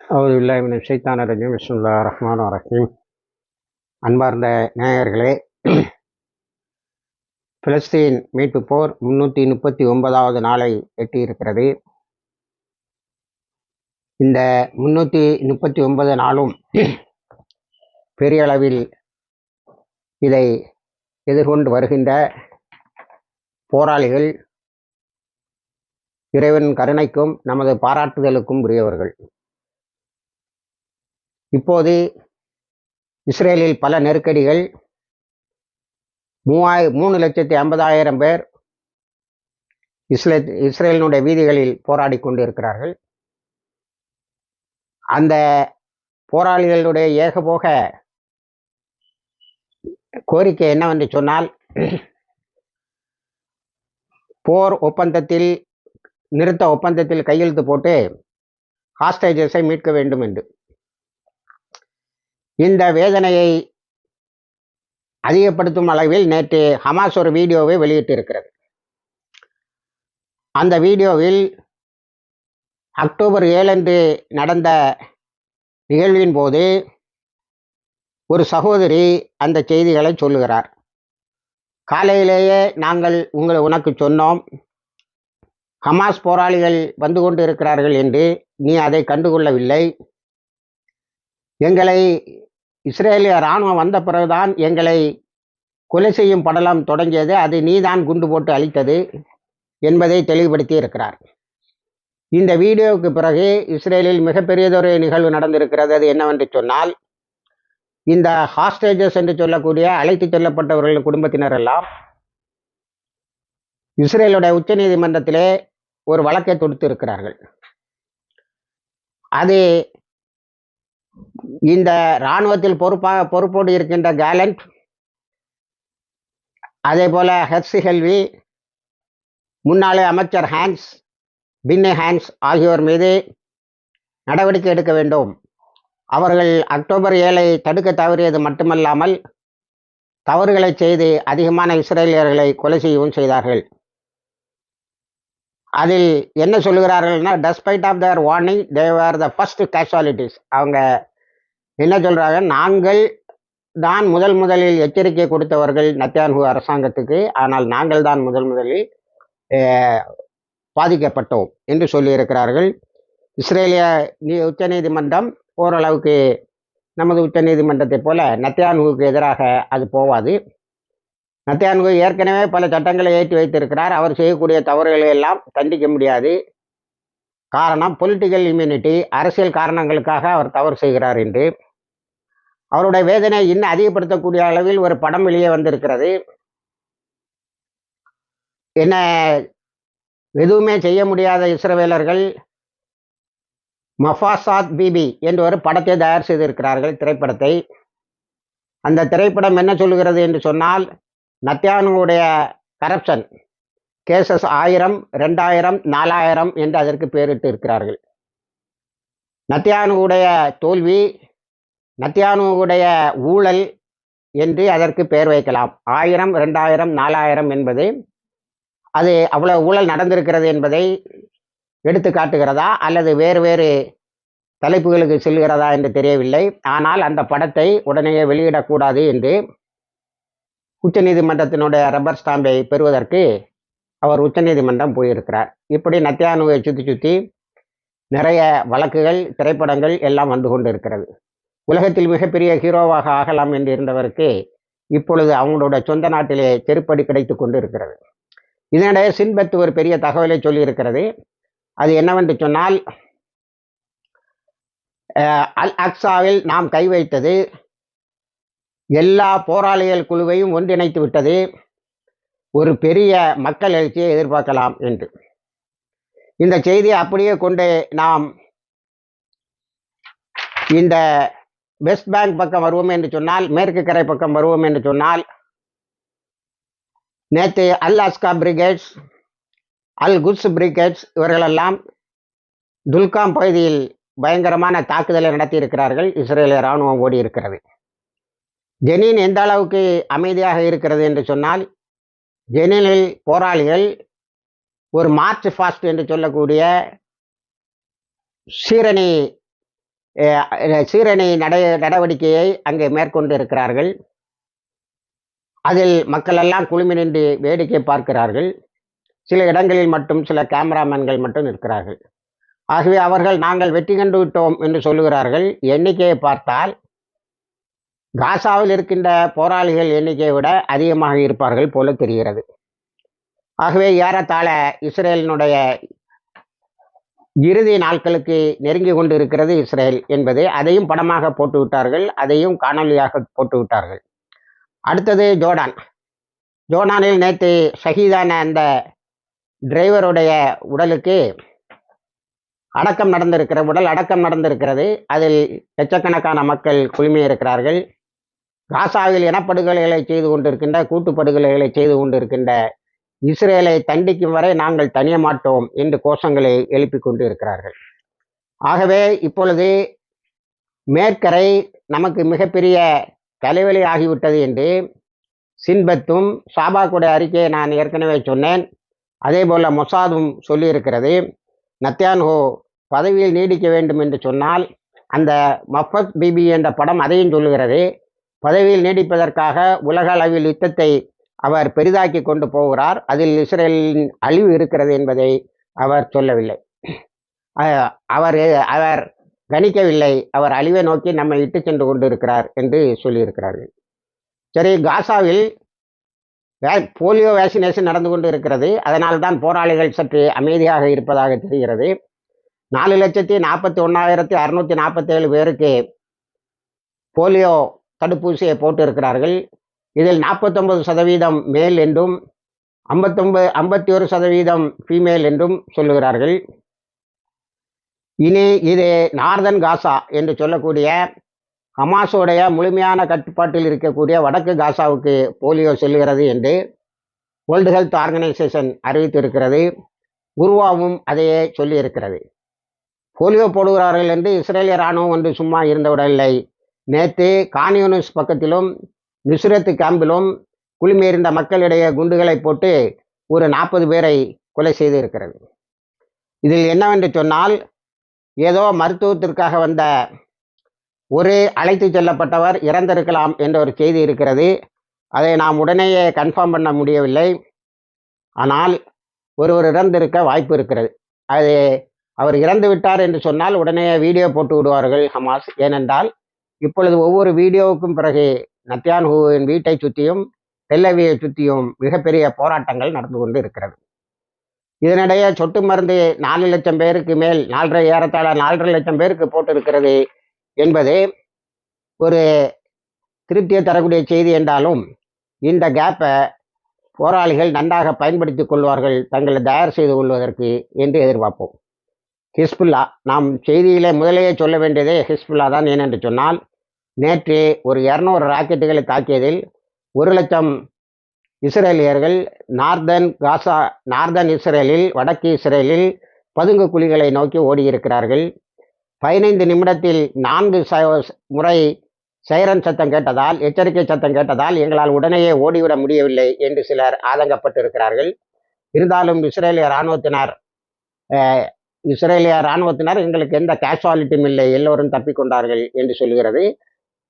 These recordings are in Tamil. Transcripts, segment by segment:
அவது இல்லாமின் சைத்தான ரஜிம். விஷ்ணுல்லா ரஹ்மான் ரஹீம். அன்பார்ந்த நேயர்களே பிலஸ்தீன் மீட்பு போர் முன்னூற்றி முப்பத்தி ஒன்பதாவது நாளை எட்டியிருக்கிறது. இந்த முன்னூற்றி முப்பத்தி ஒன்பது நாளும் பெரிய அளவில் இதை எதிர்கொண்டு வருகின்ற போராளிகள் இறைவன் கருணைக்கும் நமது பாராட்டுதலுக்கும் உரியவர்கள். இப்போது இஸ்ரேலில் பல நெருக்கடிகள். மூவாய் மூணு லட்சத்தி ஐம்பதாயிரம் பேர் இஸ்ரே இஸ்ரேலினுடைய வீதிகளில் போராடி கொண்டிருக்கிறார்கள். அந்த போராளிகளுடைய ஏகபோக கோரிக்கை என்னவென்று சொன்னால் போர் ஒப்பந்தத்தில் நிறுத்த ஒப்பந்தத்தில் கையெழுத்து போட்டு ஹாஸ்டேஜஸை மீட்க வேண்டும் என்று. இந்த வேதனையை அதிகப்படுத்தும் அளவில் நேற்று ஹமாஸ் ஒரு வீடியோவை வெளியிட்டிருக்கிறது. அந்த வீடியோவில் அக்டோபர் ஏழன்று நடந்த நிகழ்வின் போது ஒரு சகோதரி அந்த செய்திகளை சொல்லுகிறார். காலையிலேயே நாங்கள் உங்களை உனக்கு சொன்னோம். ஹமாஸ் போராளிகள் வந்து கொண்டு இருக்கிறார்கள் என்று நீ அதை கண்டுகொள்ளவில்லை. எங்களை இஸ்ரேலிய இராணுவம் வந்த பிறகுதான் எங்களை கொலை செய்யும் படலம் தொடங்கியது. அது நீதான் குண்டு போட்டு அழித்தது என்பதை தெளிவுபடுத்தி இருக்கிறார். இந்த வீடியோவுக்கு பிறகு இஸ்ரேலில் மிகப்பெரியதொரு நிகழ்வு நடந்திருக்கிறது. அது என்னவென்று சொன்னால் இந்த ஹாஸ்டேஜஸ் என்று சொல்லக்கூடிய அழைத்து செல்லப்பட்டவர்களின் குடும்பத்தினர் எல்லாம் இஸ்ரேலுடைய உச்ச நீதிமன்றத்திலே ஒரு வழக்கை தொடுத்து இருக்கிறார்கள் அது இந்த இராணுவத்தில் பொறுப்பாக பொறுப்போடு இருக்கின்ற கேலண்ட் அதே போல ஹெர்சி ஹெல்வி முன்னாள் அமைச்சர் ஹான்ஸ் பின்னே ஹான்ஸ் ஆகியோர் மீது நடவடிக்கை எடுக்க வேண்டும். அவர்கள் அக்டோபர் ஏழை தடுக்க தவறியது மட்டுமல்லாமல் தவறுகளை செய்து அதிகமான இஸ்ரேலியர்களை கொலை செய்யவும் செய்தார்கள். அதில் என்ன சொல்கிறார்கள்னா despite of their warning they were the first casualties அவங்க என்ன சொல்கிறாங்க நாங்கள் தான் முதல் முதலில் எச்சரிக்கை கொடுத்தவர்கள் நத்தியான்ஹு அரசாங்கத்துக்கு. ஆனால் நாங்கள் தான் முதல் முதலில் பாதிக்கப்பட்டோம் என்று சொல்லியிருக்கிறார்கள். இஸ்ரேலிய நீ உச்ச நீதிமன்றம் ஓரளவுக்கு நமது உச்ச நீதிமன்றத்தை போல நத்தியான்ஹுவுக்கு எதிராக அது போவாது. நத்தியான்கு ஏற்கனவே பல சட்டங்களை ஏற்றி வைத்திருக்கிறார். அவர் செய்யக்கூடிய தவறுகளை எல்லாம் தண்டிக்க முடியாது. காரணம் பொலிட்டிக்கல் இம்யூனிட்டி அரசியல் காரணங்களுக்காக அவர் தவறு செய்கிறார் என்று. அவருடைய வேதனை இன்னும் அதிகப்படுத்தக்கூடிய அளவில் ஒரு படம் வெளியே வந்திருக்கிறது. என்ன எதுவுமே செய்ய முடியாத இஸ்ரவேலர்கள் மஃபாசாத் பிபி என்று ஒரு படத்தை தயார் செய்திருக்கிறார்கள் திரைப்படத்தை. அந்த திரைப்படம் என்ன சொல்லுகிறது என்று சொன்னால் நத்தியானுடைய கரப்ஷன் கேசஸ் ஆயிரம் ரெண்டாயிரம் நாலாயிரம் என்று அதற்கு பேரிட்டு இருக்கிறார்கள். நத்தியானுடைய தோல்வி நத்தியானுவுடைய ஊழல் என்று அதற்கு பெயர் வைக்கலாம். ஆயிரம் ரெண்டாயிரம் நாலாயிரம் என்பது அது அவ்வளவு ஊழல் நடந்திருக்கிறது என்பதை எடுத்து காட்டுகிறதா? அல்லது வேறு வேறு தலைப்புகளுக்கு செல்கிறதா என்று தெரியவில்லை. ஆனால் அந்த படத்தை உடனே வெளியிடக்கூடாது என்று உச்சநீதிமன்றத்தினுடைய ரப்பர் ஸ்டாம்பை பெறுவதற்கு அவர் உச்சநீதிமன்றம் போயிருக்கிறார். இப்படி நத்தியானுவை சுற்றி சுற்றி நிறைய வழக்குகள் திரைப்படங்கள் எல்லாம் வந்து கொண்டு இருக்கிறது உலகத்தில் மிகப்பெரிய ஹீரோவாக ஆகலாம் என்று இருந்தவருக்கு இப்பொழுது அவங்களோட சொந்த நாட்டிலே செருப்படி கிடைத்து கொண்டு இருக்கிறது இதனிடையே சின்பத் ஒரு பெரிய தகவலை சொல்லியிருக்கிறது. அது என்னவென்று சொன்னால் அல் அக்ஸாவில் நாம் கை வைத்தது எல்லா போராளிகள் குழுவையும் ஒன்றிணைத்து விட்டது ஒரு பெரிய மக்கள் எழுச்சியை எதிர்பார்க்கலாம் என்று. இந்த செய்தியை அப்படியே கொண்டு நாம் இந்த வெஸ்ட் பேங்க் பக்கம் வருவோம் என்று சொன்னால் மேற்கு கரை பக்கம் வருவோம் என்று சொன்னால் நேற்று அல் அஸ்கா பிரிகேட்ஸ் அல் குட்ஸ் பிரிகேட்ஸ் இவர்களெல்லாம் துல்காம் பகுதியில் பயங்கரமான தாக்குதலை நடத்தியிருக்கிறார்கள். இஸ்ரேலிய இராணுவம் ஓடி இருக்கிறது ஜெனின் எந்த அளவுக்கு அமைதியாக இருக்கிறது என்று சொன்னால் ஜெனினில் போராளிகள் ஒரு மார்ச் ஃபாஸ்ட் என்று சொல்லக்கூடிய சீரணி சீரணி நட நடவடிக்கையை அங்கே மேற்கொண்டு இருக்கிறார்கள் அதில் மக்கள் எல்லாம் குழுமி நின்று வேடிக்கை பார்க்கிறார்கள். சில இடங்களில் மட்டும் சில கேமராமேன்கள் மட்டும் இருக்கிறார்கள் ஆகவே அவர்கள் நாங்கள் வெற்றி கண்டு விட்டோம் என்று சொல்லுகிறார்கள். எண்ணிக்கையை பார்த்தால் காசாவில் இருக்கின்ற போராளிகள் எண்ணிக்கையை விட அதிகமாக இருப்பார்கள் போல தெரிகிறது. ஆகவே ஏறத்தாழ இஸ்ரேலினுடைய இறுதி நாட்களுக்கு நெருங்கி கொண்டு இருக்கிறது இஸ்ரேல் என்பது அதையும் படமாக போட்டு விட்டார்கள் அதையும் காணொலியாக போட்டு விட்டார்கள் அடுத்தது ஜோர்டான். ஜோர்டானில் நேற்று ஷஹீதான அந்த டிரைவருடைய உடலுக்கு அடக்கம் நடந்திருக்கிற உடல் அடக்கம் நடந்திருக்கிறது. அதில் லட்சக்கணக்கான மக்கள் குழுமி இருக்கிறார்கள் காசாவில் இனப்படுகொலைகளை செய்து கொண்டிருக்கின்ற கூட்டுப்படுகொலைகளை செய்து கொண்டிருக்கின்ற இஸ்ரேலை தண்டிக்கும் வரை நாங்கள் தனிய மாட்டோம் என்று கோஷங்களை எழுப்பி கொண்டு இருக்கிறார்கள் ஆகவே இப்பொழுது மேற்கரை நமக்கு மிகப்பெரிய தலைவலி ஆகிவிட்டது என்று சின்பத்தும் சாபாக்குடைய அறிக்கையை நான் ஏற்கனவே சொன்னேன். அதே போல் மொசாதும் சொல்லியிருக்கிறது நத்தியான்ஹோ பதவியில் நீடிக்க வேண்டும் என்று சொன்னால் அந்த மஃபத் பிபி என்ற படம் அதையும் சொல்லுகிறது. பதவியில் நீடிப்பதற்காக உலக அளவில் யுத்தத்தை அவர் பெரிதாக்கி கொண்டு போகிறார். அதில் இஸ்ரேலின் அழிவு இருக்கிறது என்பதை அவர் சொல்லவில்லை. அவர் அவர் கணிக்கவில்லை. அவர் அழிவை நோக்கி நம்மை இட்டு சென்று கொண்டு இருக்கிறார் என்று சொல்லியிருக்கிறார்கள். சரி காசாவில் வே- போலியோ வேக்சினேஷன் நடந்து கொண்டு இருக்கிறது. அதனால் தான் போராளிகள் சற்று அமைதியாக இருப்பதாக தெரிகிறது. நாலு லட்சத்தி நாற்பத்தி ஒன்றாயிரத்தி அறுநூத்தி நாற்பத்தேழு பேருக்கு போலியோ தடுப்பூசியை போட்டு இருக்கிறார்கள் இதில் நாற்பத்தொம்பது சதவீதம் மேல் என்றும் ஐம்பத்தொம்பது ஐம்பத்தி ஒரு சதவீதம் ஃபீமேல் என்றும் சொல்லுகிறார்கள். இனி இது நார்தன் காசா என்று சொல்லக்கூடிய ஹமாஸோடைய முழுமையான கட்டுப்பாட்டில் இருக்கக்கூடிய வடக்கு காசாவுக்கு போலியோ செல்கிறது என்று வேர்ல்டு ஹெல்த் ஆர்கனைசேஷன் அறிவித்திருக்கிறது. உருவாவும் அதையே சொல்லியிருக்கிறது. போலியோ போடுகிறார்கள் என்று இஸ்ரேலிய இராணுவம் ஒன்று சும்மா இருந்தவிடவில்லை நேற்று கான்யூனிஸ் பக்கத்திலும் நுசுரத்து கேம்பிலும் குழுமியிருந்த மக்களிடையே குண்டுகளை போட்டு ஒரு நாற்பது பேரை கொலை செய்து இருக்கிறது இதில் என்னவென்று சொன்னால் ஏதோ மருத்துவத்திற்காக வந்த ஒரு அழைத்து செல்லப்பட்டவர் இறந்திருக்கலாம் என்ற ஒரு செய்தி இருக்கிறது. அதை நாம் உடனேயே கன்ஃபார்ம் பண்ண முடியவில்லை. ஆனால் ஒருவர் இறந்திருக்க வாய்ப்பு இருக்கிறது. அது அவர் இறந்து விட்டார் என்று சொன்னால் உடனே வீடியோ போட்டு விடுவார்கள் ஹமாஸ். ஏனென்றால் இப்பொழுது ஒவ்வொரு வீடியோவுக்கும் பிறகு நத்தியான்ஹூவின் வீட்டை சுற்றியும் தெல்லவியை சுற்றியும் மிகப்பெரிய போராட்டங்கள் நடந்து கொண்டு இருக்கிறது. இதனிடையே சொட்டு மருந்து நாலு லட்சம் பேருக்கு மேல் நாலரை ஏறத்தாழ நாலரை லட்சம் பேருக்கு போட்டிருக்கிறது என்பது ஒரு திருப்தியை தரக்கூடிய செய்தி என்றாலும் இந்த கேப்பை போராளிகள் நன்றாக பயன்படுத்தி கொள்வார்கள் தங்களை தயார் செய்து கொள்வதற்கு என்று எதிர்பார்ப்போம். ஹிஸ்புல்லா நாம் செய்தியிலே முதலேயே சொல்ல வேண்டியதே ஹிஸ்புல்லா தான் ஏனென்று சொன்னால் நேற்று ஒரு இரநூறு ராக்கெட்டுகளை தாக்கியதில் ஒரு லட்சம் இஸ்ரேலியர்கள் நார்தன் காசா நார்தன் இஸ்ரேலில் வடக்கு இஸ்ரேலில் பதுங்கு குழிகளை நோக்கி ஓடியிருக்கிறார்கள். பதினைந்து நிமிடத்தில் நான்கு ச- முறை சைரன் சத்தம் கேட்டதால் எச்சரிக்கை சத்தம் கேட்டதால் எங்களால் உடனேயே ஓடிவிட முடியவில்லை என்று சிலர் ஆதங்கப்பட்டிருக்கிறார்கள். இருந்தாலும் இஸ்ரேலிய இராணுவத்தினர் இஸ்ரேலிய இராணுவத்தினர் எங்களுக்கு எந்த கேஷுவாலிட்டியும் இல்லை எல்லோரும் தப்பிக்கொண்டார்கள் என்று சொல்கிறது.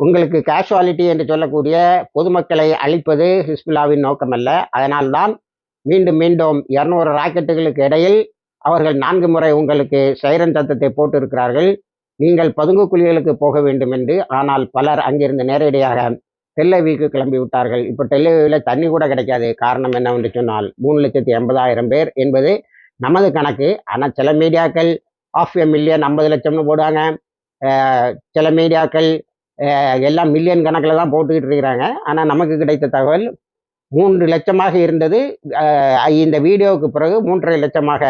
உங்களுக்கு கேஷுவாலிட்டி என்று சொல்லக்கூடிய பொதுமக்களை அழிப்பது ஹிஸ்புல்லாவின் நோக்கமல்ல. அதனால்தான் மீண்டும் மீண்டும் இரநூறு ராக்கெட்டுகளுக்கு இடையில் அவர்கள் நான்கு முறை உங்களுக்கு சைரன் சத்தத்தை போட்டிருக்கிறார்கள். நீங்கள் பதுங்கு குழிகளுக்கு போக வேண்டும் என்று ஆனால் பலர் அங்கிருந்து நேரடியாக டெல்லவிக்கு கிளம்பி விட்டார்கள். இப்போ டெல்லவியில் தண்ணி கூட கிடைக்காது. காரணம் என்னவென்று சொன்னால் மூணு லட்சத்தி எண்பதாயிரம் பேர் என்பது நமது கணக்கு. ஆனால் சில மீடியாக்கள் ஆஃப் எ மில்லியன் ஐம்பது லட்சம்னு போடுவாங்க. சில மீடியாக்கள் எல்லாம் மில்லியன் கணக்கில் தான் போட்டுக்கிட்டு இருக்கிறாங்க. ஆனால் நமக்கு கிடைத்த தகவல் மூன்று லட்சமாக இருந்தது. இந்த வீடியோவுக்கு பிறகு மூன்றரை லட்சமாக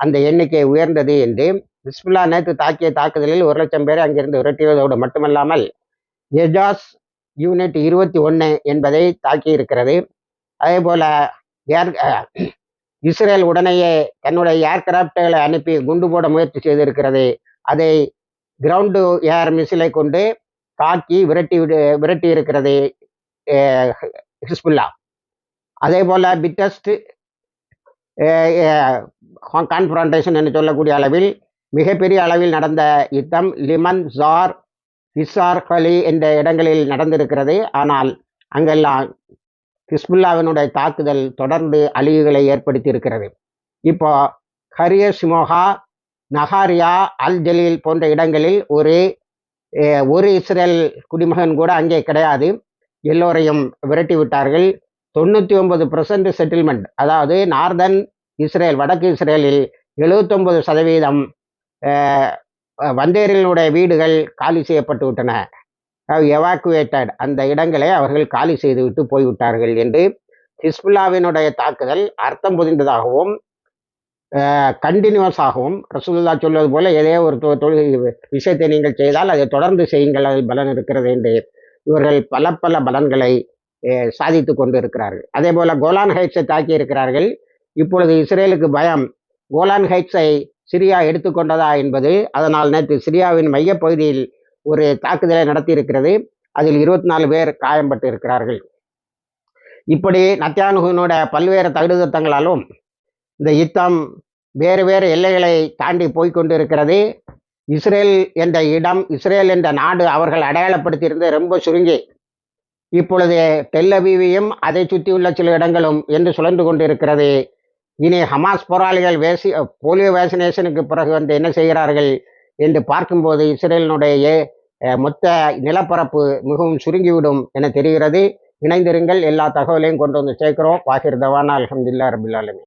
அந்த எண்ணிக்கை உயர்ந்தது என்று ஹிஸ்புல்லா நேற்று தாக்கிய தாக்குதலில் ஒரு லட்சம் பேரை அங்கிருந்து விரட்டியதோடு மட்டுமல்லாமல் எஜாஸ் யூனிட் இருபத்தி ஒன்று என்பதை தாக்கி இருக்கிறது அதே போல் ஏர் இஸ்ரேல் உடனேயே தன்னுடைய ஏர்கிராப்டுகளை அனுப்பி குண்டு போட முயற்சி செய்திருக்கிறது. அதை கிரவுண்டு ஏர் மிசிலை கொண்டு தாக்கி விரட்டி விடு விரட்டி இருக்கிறது ஹிஸ்புல்லா. அதே போல பிட்டஸ்ட் கான்ஃபரண்டேஷன் என்று சொல்லக்கூடிய அளவில் மிகப்பெரிய அளவில் நடந்த யுத்தம் லிமன் ஜார் ஹிசார் ஹலி என்ற இடங்களில் நடந்திருக்கிறது. ஆனால் அங்கெல்லாம் ஹிஸ்புல்லாவினுடைய தாக்குதல் தொடர்ந்து அழிவுகளை ஏற்படுத்தி இருக்கிறது இப்போ ஹரிய சிமோகா நகாரியா அல் ஜலீல் போன்ற இடங்களில் ஒரு ஒரு இஸ்ரேல் குடிமகன் கூட அங்கே கிடையாது. எல்லோரையும் விரட்டி விட்டார்கள். தொண்ணூற்றி ஒன்பது பர்சன்ட் செட்டில்மெண்ட் அதாவது நார்தன் இஸ்ரேல் வடக்கு இஸ்ரேலில் எழுபத்தொன்பது சதவீதம் வந்தேரிகளுடைய வீடுகள் காலி செய்யப்பட்டு விட்டன. எவாக்குவேட்டட் அந்த இடங்களை அவர்கள் காலி செய்துவிட்டு போய்விட்டார்கள் என்று ஹிஸ்புல்லாவினுடைய தாக்குதல் அர்த்தம் புதிந்ததாகவும் கண்டினியூஸாகவும் ரசூல்லா சொல்வது போல ஏதே ஒரு தொழில் விஷயத்தை நீங்கள் செய்தால் அதை தொடர்ந்து செய்யுங்கள் அதில் பலன் இருக்கிறது என்று இவர்கள் பல பல பலன்களை சாதித்து கொண்டு இருக்கிறார்கள் அதே போல கோலான் ஹைட்ஸை தாக்கி இருக்கிறார்கள். இப்பொழுது இஸ்ரேலுக்கு பயம் கோலான் ஹைட்ஸை சிரியா எடுத்துக்கொண்டதா என்பது. அதனால் நேற்று சிரியாவின் மையப்பகுதியில் ஒரு தாக்குதலை நடத்தியிருக்கிறது. அதில் இருபத்தி நாலு பேர் காயம்பட்டு இருக்கிறார்கள் இப்படி நத்தியானுகனுடைய பல்வேறு தகுதித்தங்களாலும் இந்த யுத்தம் வேறு வேறு எல்லைகளை தாண்டி போய்கொண்டிருக்கிறது இஸ்ரேல் என்ற இடம் இஸ்ரேல் என்ற நாடு அவர்கள் அடையாளப்படுத்தியிருந்த ரொம்ப சுருங்கி இப்பொழுது டெல்லபீவியும் அதை சுற்றியுள்ள சில இடங்களும் என்று சுழன்று கொண்டிருக்கிறது. இனி ஹமாஸ் போராளிகள் வேசி போலியோ வேக்சினேஷனுக்கு பிறகு வந்து என்ன செய்கிறார்கள் என்று பார்க்கும்போது இஸ்ரேலினுடைய மொத்த நிலப்பரப்பு மிகவும் சுருங்கிவிடும் என தெரிகிறது. இணைந்திருங்கள் எல்லா தகவலையும் கொண்டு வந்து சேர்க்கிறோம். வாகிர் தவானா அலமதுல்லா ரபுல்லாலுமே